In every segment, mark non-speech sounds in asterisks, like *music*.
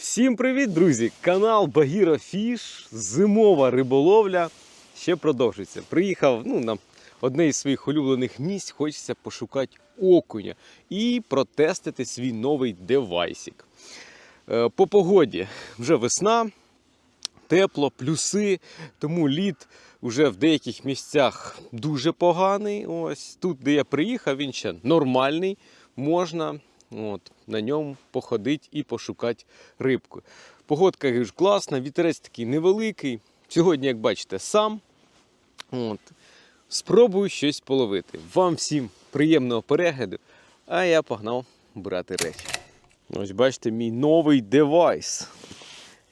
Всім привіт, друзі! Канал Багіра Фіш, зимова риболовля ще продовжується. Приїхав ну, на одне із своїх улюблених місць, хочеться пошукати окуня і протестити свій новий девайсик. Е, По погоді вже весна, тепло, плюси, тому лід вже в деяких місцях дуже поганий. Ось тут, де я приїхав, він ще нормальний, можна от, на ньому походити і пошукати рибку. Погодка кажу, класна, вітерець такий невеликий. Сьогодні, як бачите, сам. От. Спробую щось половити. Вам всім приємного перегляду, а я погнав брати речі. Ось бачите, мій новий девайс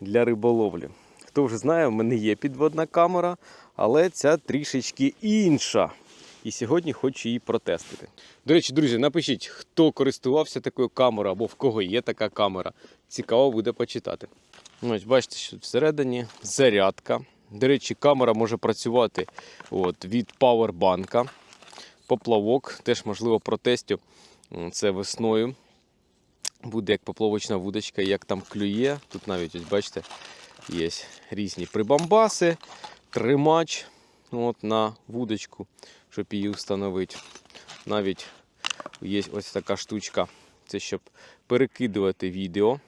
для риболовлі. Хто вже знає, в мене є підводна камера, але ця трішечки інша. І сьогодні хочу її протестити. До речі, друзі, напишіть, хто користувався такою камерою або в кого є така камера. Цікаво буде почитати. Ось бачите, що всередині зарядка. До речі, камера може працювати от, від павербанка. Поплавок теж можливо протестю. Це весною. Буде як поплавочна вудочка, як там клює. Тут навіть ось бачите, є різні прибамбаси, тримач от, на вудочку, щоб її встановити. Навіть є ось така штучка. Це щоб перекидувати відео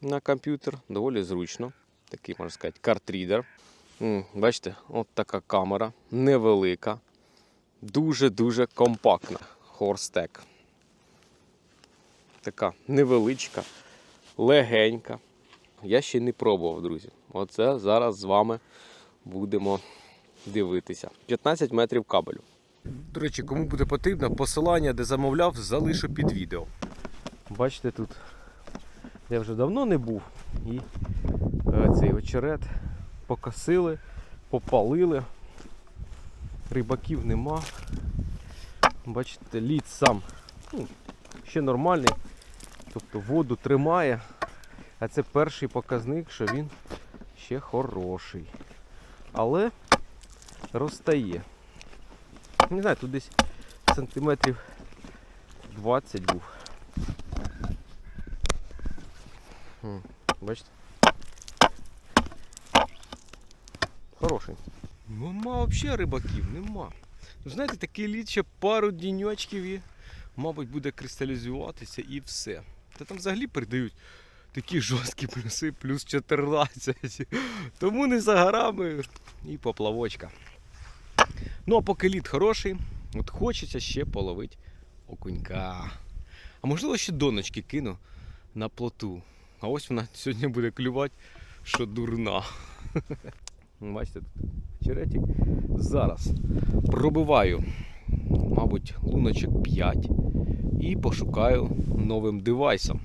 на комп'ютер. Доволі зручно. Такий, можна сказати, картрідер. Бачите, от така камера, невелика, дуже-дуже компактна. Хорстек. Така невеличка, легенька. Я ще не пробував, друзі. Оце зараз з вами будемо дивитися. 15 метрів кабелю. До речі, кому буде потрібно, посилання, де замовляв, залишу під відео. Бачите, тут я вже давно не був. І е, цей очерет покосили, попалили. Рибаків нема. Бачите, лід сам ну, ще нормальний. Тобто воду тримає. А це перший показник, що він ще хороший. Але розтає. Не знаю, тут десь сантиметрів 20 був. М, Бачите? Хороший. Нема взагалі рибаків, нема. Ну, знаєте, такий лід ще пару діньочків і, мабуть, буде кристалізуватися і все. Та там взагалі передають такі жорсткі плюси, плюс 14. Тому не за горами і поплавочка. Ну, а поки лід хороший, от хочеться ще половити окунька. А можливо ще доночки кину на плоту. А ось вона *laughs* сьогодні буде клювати, що дурна. *laughs* Бачите, тут черетик. Зараз пробиваю, мабуть, луночок 5 і пошукаю новим девайсом.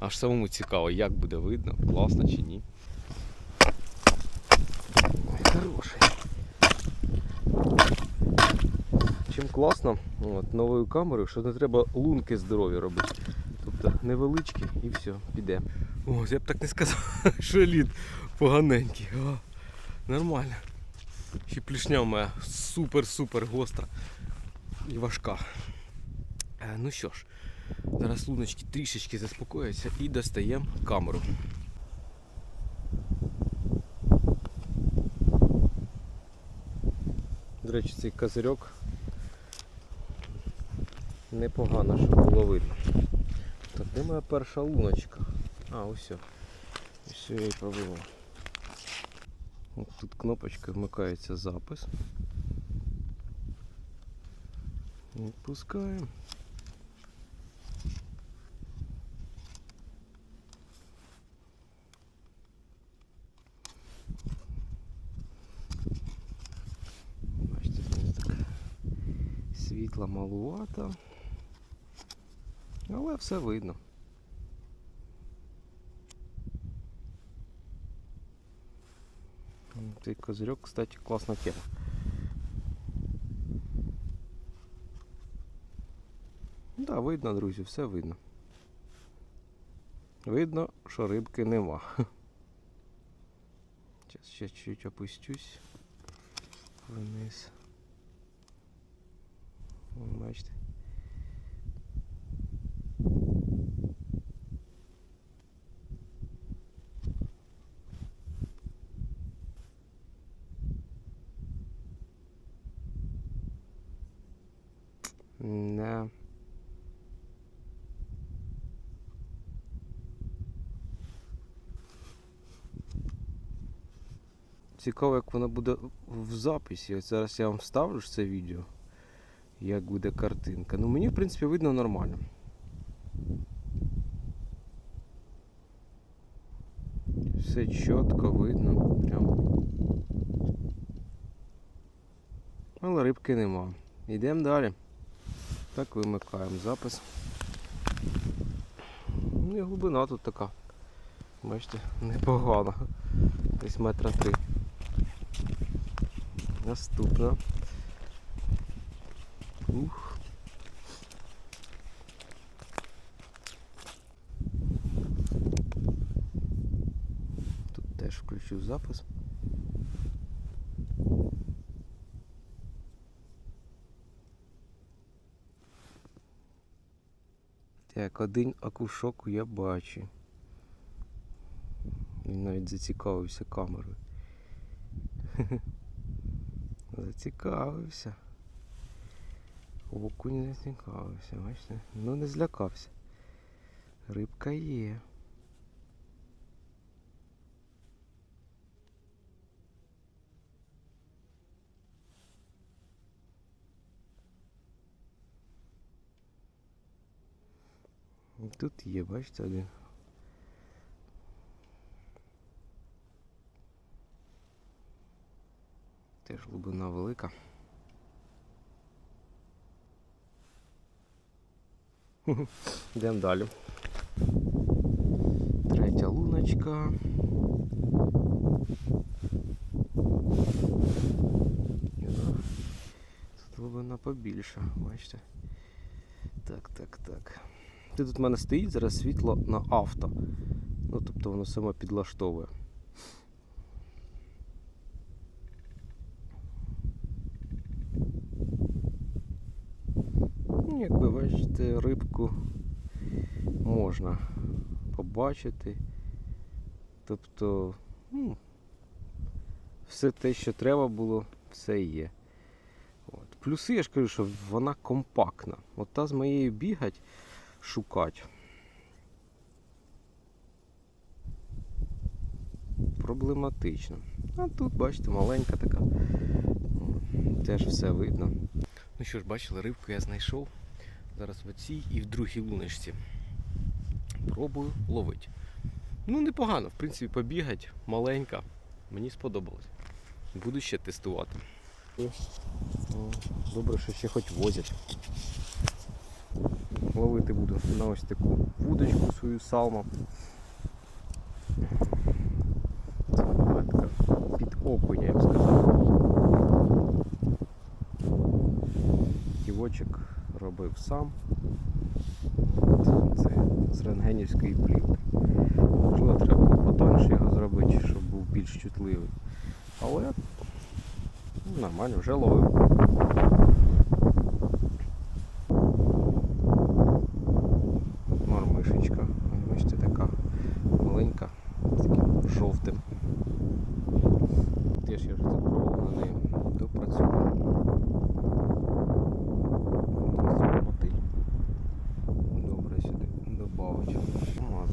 Аж самому цікаво, як буде видно, класно чи ні. Хороший. Чим класно от, новою камерою, що не треба лунки здорові робити. Тобто невеличкі і все, піде. Ось я б так не сказав, *laughs* що лід поганенький. О, нормально. Ще плішня моя супер-супер гостра і важка. Е, ну що ж, зараз луночки трішечки заспокояться і достаємо камеру. До речі, цей козирьок непогано, що було видно. Так, де моя перша луночка? А, все. Ось я і пробував. Тут кнопочка вмикається запис. Відпускаємо. Бачите, так світла малувато. Але все видно. Цей козырек, кстати, класна тема. Да, видно, друзі, все видно. Видно, що рибки нема. *laughs* Зараз ще чуть опустюсь вниз. Бачите. Цікаво, як воно буде в записі. Ось зараз я вам вставлю це відео. Як буде картинка. Ну мені, в принципі, видно нормально. Все чітко видно. Прям. Але рибки нема. Йдемо далі. Так вимикаємо запис. Ну і глибина тут така. Бачите, непогана. Десь метра три. Наступна. Ух. Тут теж включив запис. Так, один акушок я бачу. Він навіть зацікавився камерою. *laughs* Зацікавився. Окунь зацікавився, бачите? Ну не злякався. Рибка є. Тут є, бачите, один. Глибина велика. *laughs* Йдемо далі. Третя луночка. Тут глибина побільша, бачите? Так, так, так. Ти тут в мене стоїть зараз світло на авто. Ну, тобто воно само підлаштовує. Ну, Як ви бачите, рибку можна побачити. Тобто, ну, все те, що треба було, все є. От. Плюси, я ж кажу, що вона компактна. От та з моєю бігать, шукати. Проблематично. А тут, бачите, маленька така. Теж все видно. Ну що ж, бачили, рибку я знайшов. Зараз в цій і в другій луночці. Пробую ловити. Ну, непогано, в принципі, побігать, маленька. Мені сподобалось. Буду ще тестувати. Добре, що ще хоч возять. Ловити буду на ось таку вудочку свою салму. Це під окуня, я б сказав. Ківочок робив сам. Це з рентгенівської плівки. Можливо, треба було потоньше його зробити, щоб був більш чутливий. Але ну, нормально, вже ловив.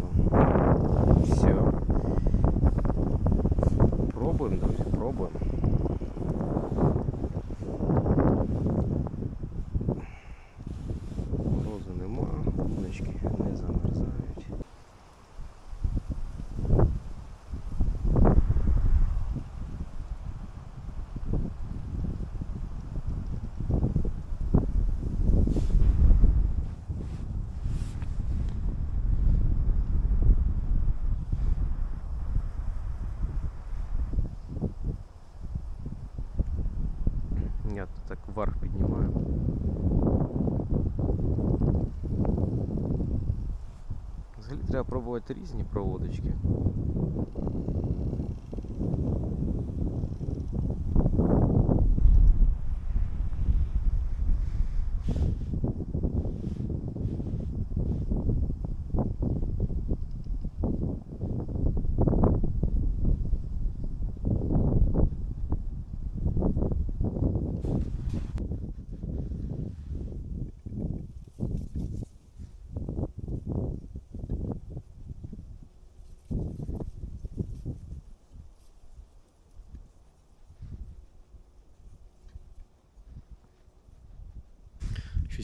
hermoso. Пробувати різні проводочки.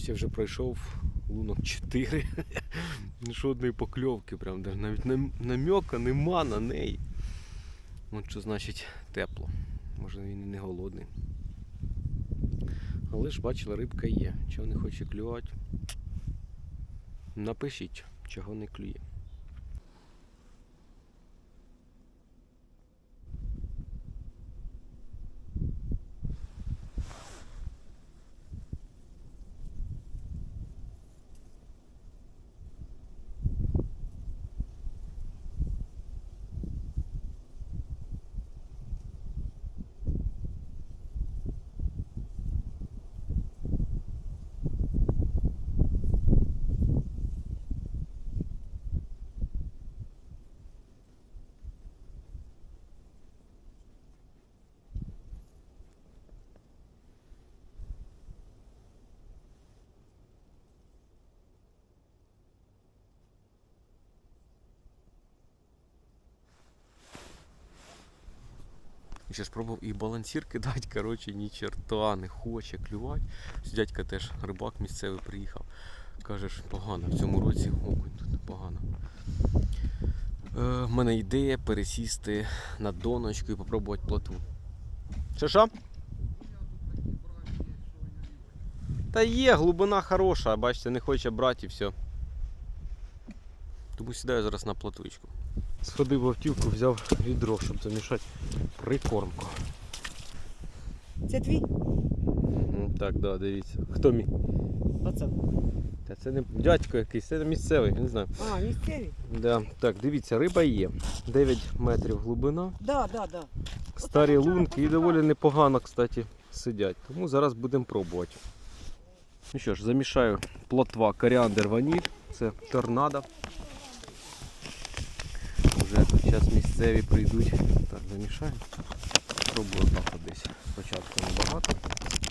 Я вже пройшов лунок 4. *laughs* Жодної покльовки, прям навіть намьока нема на неї. От що значить тепло. Може він і не голодний. Але ж бачила, рибка є. Чого не хоче клювати? Напишіть, чого не клює. І ще ж пробував і балансір кидати, *laughs* коротше, ні черта не хоче клювати. Дядька теж рибак місцевий приїхав. Каже, що погано, в цьому році окунь тут погано. Е, в мене ідея пересісти на доночку і попробувати плотву. Що що? Та є, глибина хороша, бачите, не хоче брати і все. Тому сідаю зараз на плотвичку. Сходив в автівку, взяв відро, щоб замішати прикормку. Це твій? Так, да, дивіться. Хто мій? Пацан. Та це не дядько якийсь, це місцевий, не знаю. А, місцевий? Да. Так, дивіться, риба є. 9 метрів глибина. Да, да, да. Старі Отак, лунки і доволі непогано, кстати, сидять. Тому зараз будемо пробувати. Ну що ж, замішаю плотва коріандр ваніль. Це торнадо. Вже тут зараз місцеві прийдуть. Так, замішаю. Пробую так десь. Спочатку небагато.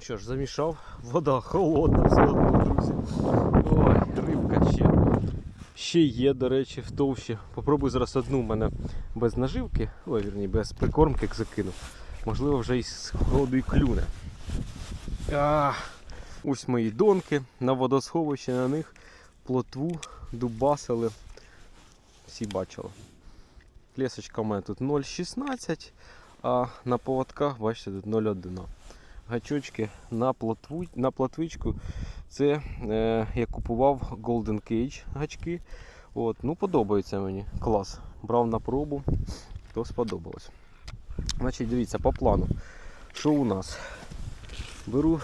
Що ж, замішав. Вода холодна все одно, друзі. Ой, рибка ще. Ще є, до речі, в товщі. Попробую зараз одну в мене без наживки, ой, вірні, без прикормки як закину. Можливо, вже і з холоду і клюне. А, ось мої донки на водосховищі, на них плотву дубасили. Всі бачили. Лесочка у мене тут 0,16, а на поводках, бачите, тут 0,1. Гачочки на, плотву, на плотвичку. Це е, я купував Golden Cage гачки. От, ну подобається мені. Клас. Брав на пробу, то сподобалось. Значить, дивіться, по плану. Що у нас? Беру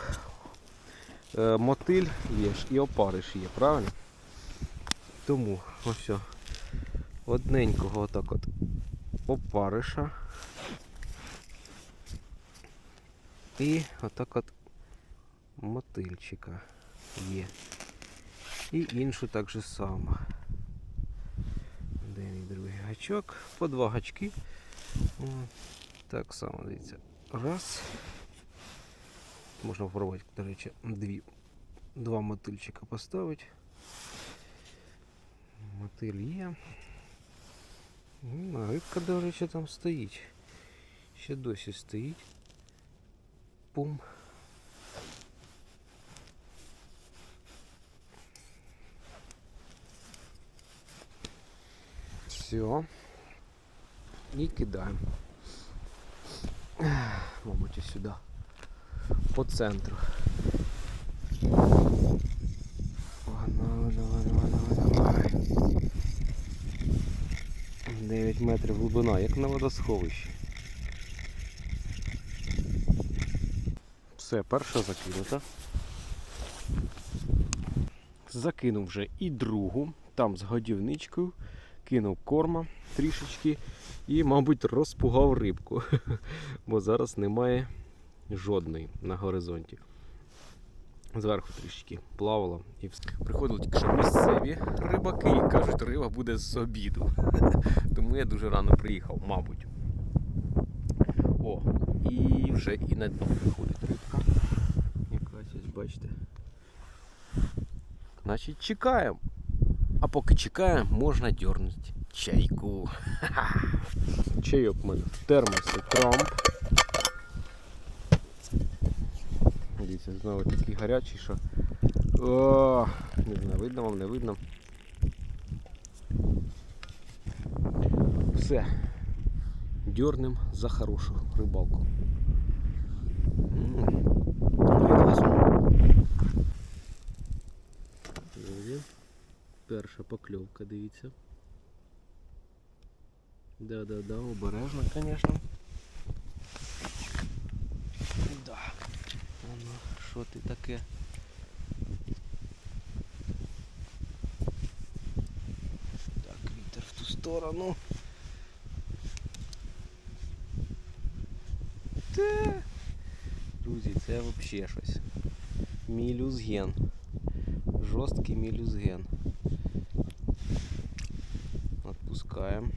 е, мотиль є ж і опариш є, правильно? Тому ось все. Одненького отак от опариша. І отак от мотильчика є. І іншу так же само. Де мій другий гачок? По два гачки. Так само, дивіться. Раз. Можна попробувати, до речі, дві. Два мотильчика поставити. Мотиль є. М, А рибка, до речі, там стоїть. Ще досі стоїть. Пум. Все. І кидаємо. Мабуть, ось сюди. По центру. 9 метрів глибина, як на водосховищі. Все, перша закинута. Закинув вже і другу, там з годівничкою, кинув корма трішечки і, мабуть, розпугав рибку, *laughs* бо зараз немає жодної на горизонті. Зверху трішки плавала і все. Приходили тільки що місцеві рибаки і кажуть, риба буде з обіду. *laughs* Тому я дуже рано приїхав, мабуть. О, і вже і на дно приходить рибка. Якась ось бачите. Значить, чекаємо. А поки чекаємо, можна дьорнути чайку. *laughs* Чайок в мене в термосі Трамп. Дивіться, знову такий гарячий, що О, не знаю, видно вам, не видно. Все. Дьорнем за хорошу рибалку. Друзі, Перша покльовка, дивіться. Да-да-да, обережно, звісно. Да. Воно, що ти таке? Так, вітер в ту сторону. Та. Друзі, це взагалі щось. Мілюзген. Жорсткий мілюзген. Отпускаємо.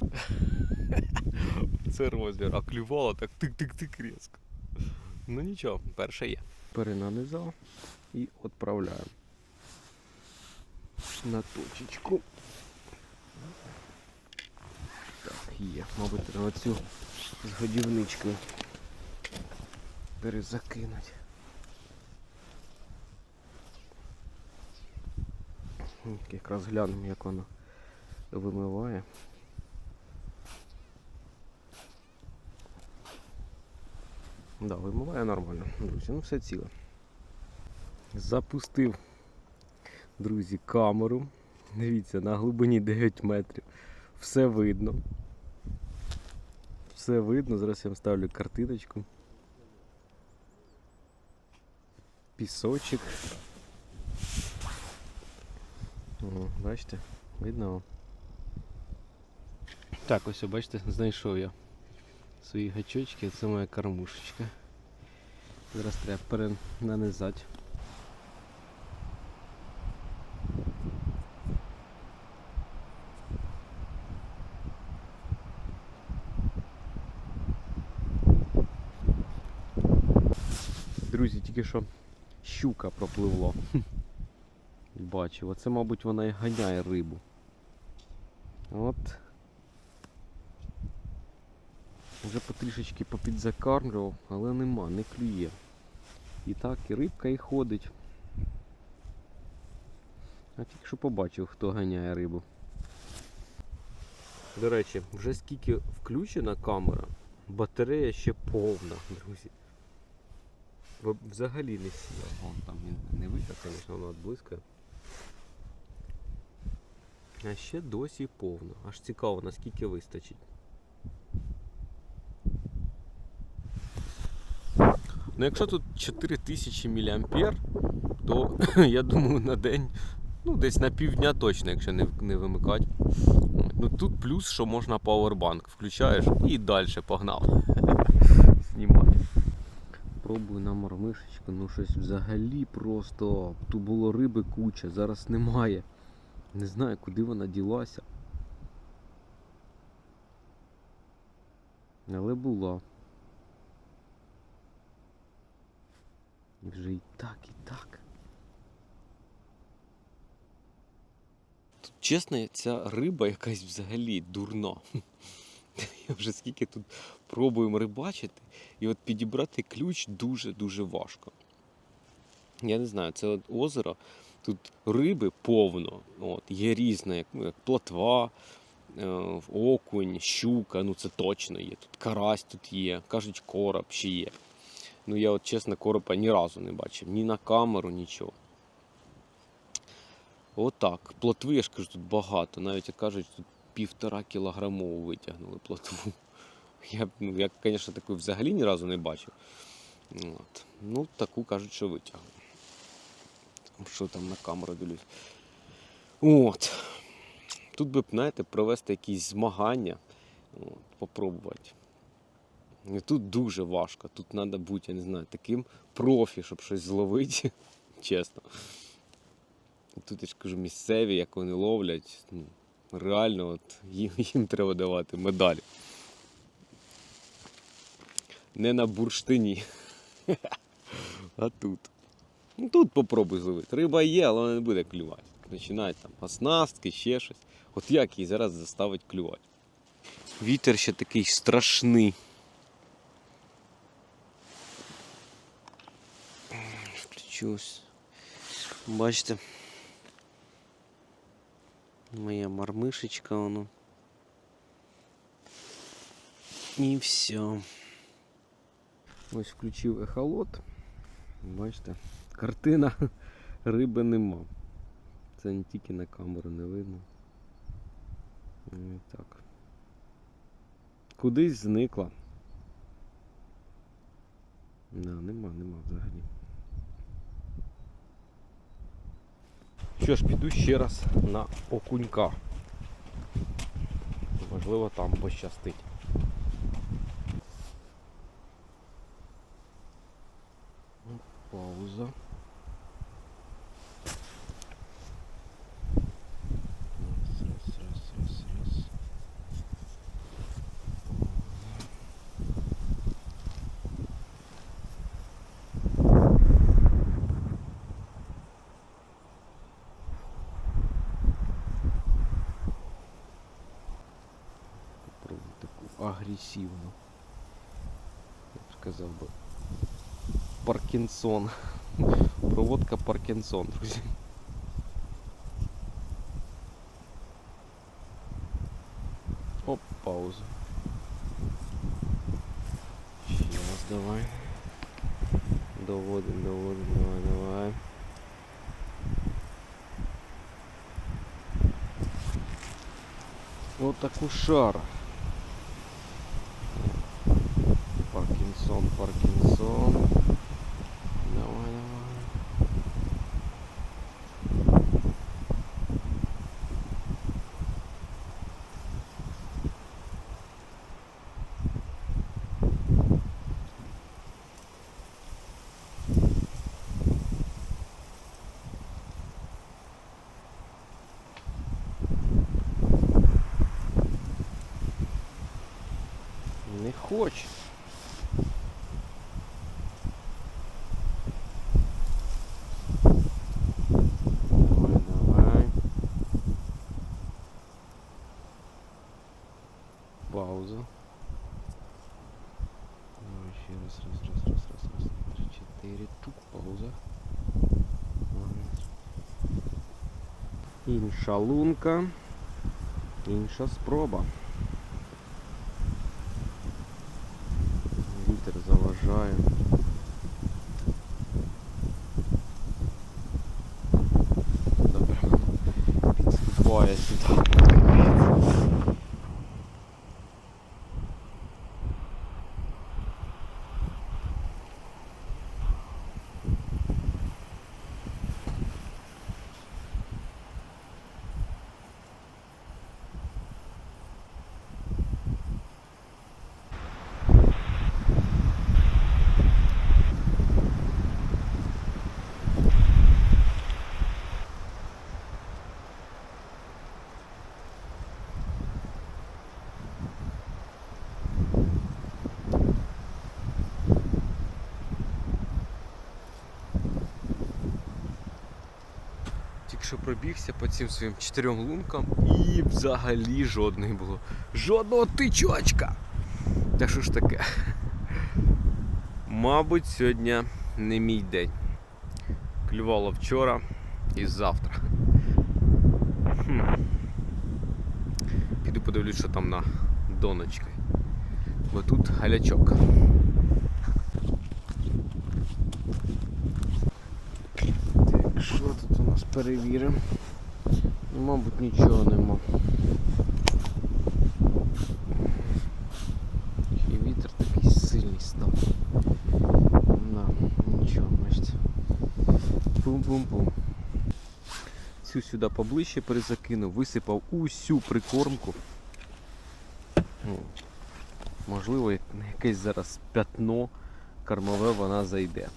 *laughs* Це розмір, а клювало так тик-тик-тик різко. Ну нічого, перше є. Перенанизав і відправляємо на точечку. Так, є. Мабуть, треба цю з годівничкою перезакинуть. Якраз глянемо, як воно вимиває. Да, вимиває нормально, друзі, ну все ціле. Запустив, друзі, камеру. Дивіться, на глибині 9 метрів. Все видно. Все видно, зараз я вам ставлю картиночку. Пісочок. О, бачите, видно. Так, ось, бачите, знайшов я свої гачочки, це моя кормушечка. Зараз треба перенанизати. Друзі, тільки що щука пропливла. Бачив, оце, мабуть, вона і ганяє рибу. От. Вже потрішечки попідзакармлював, але нема, не клює. І так, і рибка і ходить. А тільки що побачив, хто ганяє рибу. До речі, вже скільки включена камера, батарея ще повна, друзі. Взагалі не сіла. Вон там він не видно, звісно, воно близько. А ще досі повно. Аж цікаво, наскільки вистачить. Ну, якщо тут 4000 мА, то *laughs* я думаю на день, ну десь на півдня точно, якщо не, не вимикати. Ну тут плюс, що можна пауербанк включаєш і далі погнав. *laughs* Знімати. Пробую на мормишечку, ну щось взагалі просто. Тут було риби куча, зараз немає. Не знаю, куди вона ділася. Але була. Вже і так, і так. Тут, чесно, ця риба якась взагалі дурна. *laughs* Я вже скільки тут пробуємо рибачити, і от підібрати ключ дуже-дуже важко. Я не знаю, це от озеро, тут риби повно. От, є різне, як, ну, як плотва, е, окунь, щука, ну це точно є. Тут карась тут є, кажуть, короб ще є. Ну я от чесно коропа ні разу не бачив, ні на камеру, нічого. Отак. Плотви, я ж кажу, тут багато. Навіть як кажуть, тут півтора кілограмову витягнули плотву. *laughs* Я, ну, я, звісно, таку взагалі ні разу не бачив. От. Ну, таку кажуть, що витягнули. Там, Що там на камеру дивлюсь. От. Тут би, знаєте, провести якісь змагання, от, попробувати. І тут дуже важко. Тут треба бути, я не знаю, таким профі, щоб щось зловити. *laughs* Чесно. Тут я ж кажу, місцеві, як вони ловлять, ну, реально от, їм, *laughs* їм треба давати медалі. Не на бурштині. *laughs* А тут. Ну тут попробуй зловити. Риба є, але вона не буде клювати. Починають там оснастки, ще щось. От як її зараз заставить клювати. Вітер ще такий страшний. Ось. Бачите. Моя мармишечка воно. І все. Ось включив ехолот. Бачите, картина *laughs* риби нема. Це не тільки на камеру не видно. Ну, і так. Кудись зникла. Да, нема, нема взагалі. Що ж, піду ще раз на окунька. Можливо, там пощастить. Пауза. таку агресивну. Я б сказав би. Паркінсон. *laughs* Проводка Паркінсон, друзі. Оп, пауза. Ще раз давай. Доводим, доводим, давай, давай. Вот таку шара. Паркінсон, Паркінсон. Давай, давай. Два, три, четыре. Чук, пауза. Інша лунка. Інша спроба. Вітер заважає. Добре, підступає сюди. Тільки що пробігся по цим своїм чотирьом лункам і взагалі жодної було. Жодного тичочка! Та що ж таке? Мабуть, сьогодні не мій день. Клювало вчора і завтра. Хм. Піду подивлюсь, що там на доночки. Бо тут галячок. Так, що тут у нас перевіримо? Ну, мабуть, нічого нема. І вітер такий сильний став. На, нічого, бачите. Бум-бум-бум. Цю сюди поближче перезакинув, висипав усю прикормку. Ну, можливо, якесь зараз пятно кормове вона зайде.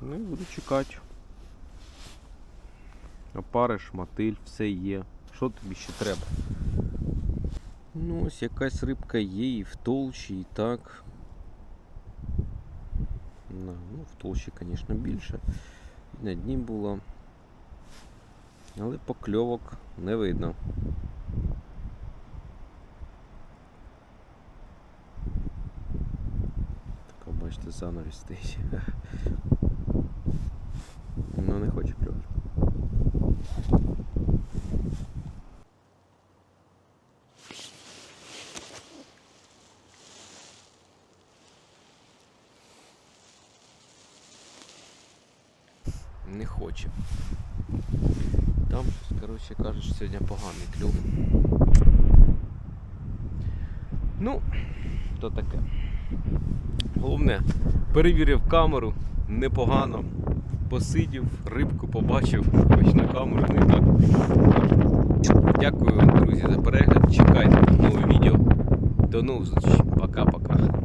Ну і буду чекати. Опариш, мотиль, все є. Що тобі ще треба? Ну, ось якась рибка є і в толщі, і так. Ну, в толщі, звісно, більше. І на дні було. Але покльовок не видно. Бачите, бачите, занавіс стоїть. *laughs* Ну не хоче клювати. Не хоче. Там щось, коротше, кажуть, що сьогодні поганий клюв. Ну, то таке. Головне, перевірив камеру непогано. Посидів, рибку побачив, хоч на камеру не так. Дякую вам, друзі, за перегляд. Чекайте нове відео. До нових зустрічей. Пока-пока.